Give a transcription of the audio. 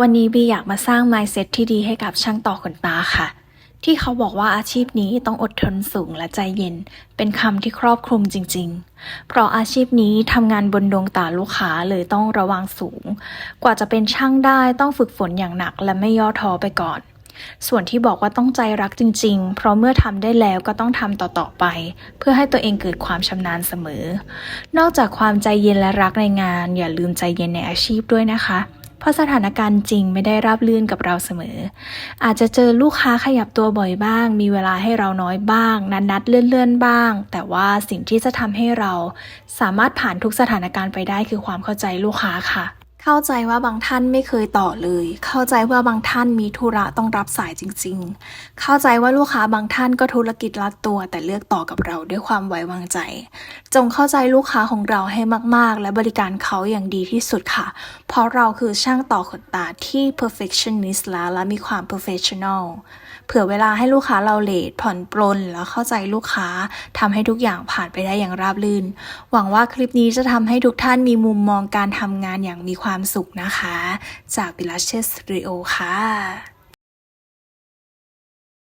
วันนี้บีอยากมาสร้าง mindset ที่ดีให้กับช่างต่อขนตาค่ะ ที่เขาบอกว่าอาชีพนี้ต้องอดทนสูงและใจเย็น เป็นคำที่ครอบคลุมจริง ๆ เพราะอาชีพนี้ทำงานบนดวงตาลูกค้าเลยต้องระวังสูง กว่าจะเป็นช่างได้ต้องฝึกฝนอย่างหนักและไม่ย่อท้อไปก่อนส่วนที่บอกว่าต้องใจรักจริง ๆ เพราะเมื่อทำได้แล้วก็ต้องทำต่อๆไป เพื่อให้ตัวเองเกิดความชำนาญเสมอ นอกจากความใจเย็นและรักในงาน อย่าลืมใจเย็นในอาชีพด้วยนะคะ เพราะสถานการณ์จริงไม่ได้ราบรื่นกับเราเสมอ อาจจะเจอลูกค้าขยับตัวบ่อยบ้าง มีเวลาให้เราน้อยบ้าง นัดนัดเลื่อนๆบ้าง แต่ว่าสิ่งที่จะทำให้เราสามารถผ่านทุกสถานการณ์ไปได้คือความเข้าใจลูกค้าค่ะ เข้าใจว่าบางท่านไม่เคยต่อเลย เข้าใจว่าบางท่านมีธุระต้องรับสายจริง ๆ เข้าใจว่าลูกค้าบางท่านก็ธุรกิจรัดตัว แต่เลือกต่อกับเราด้วยความไว้วางใจ จงเข้าใจลูกค้าของเราให้มากๆ และบริการเขาอย่างดีที่สุดค่ะ เพราะเราคือช่างต่อขนตาที่ perfectionist แล้วและมีความ professional เผื่อเวลาให้ลูกค้าเราเลทผ่อนปลนแล้วเข้าใจลูกค้าทำให้ทุกอย่างผ่านไปได้อย่างราบรื่น หวังว่าคลิปนี้จะทำให้ทุกท่านมีมุมมองการทำงานอย่างมีความความสุขนะคะ จาก b i l a s h e s r i o ค่ะ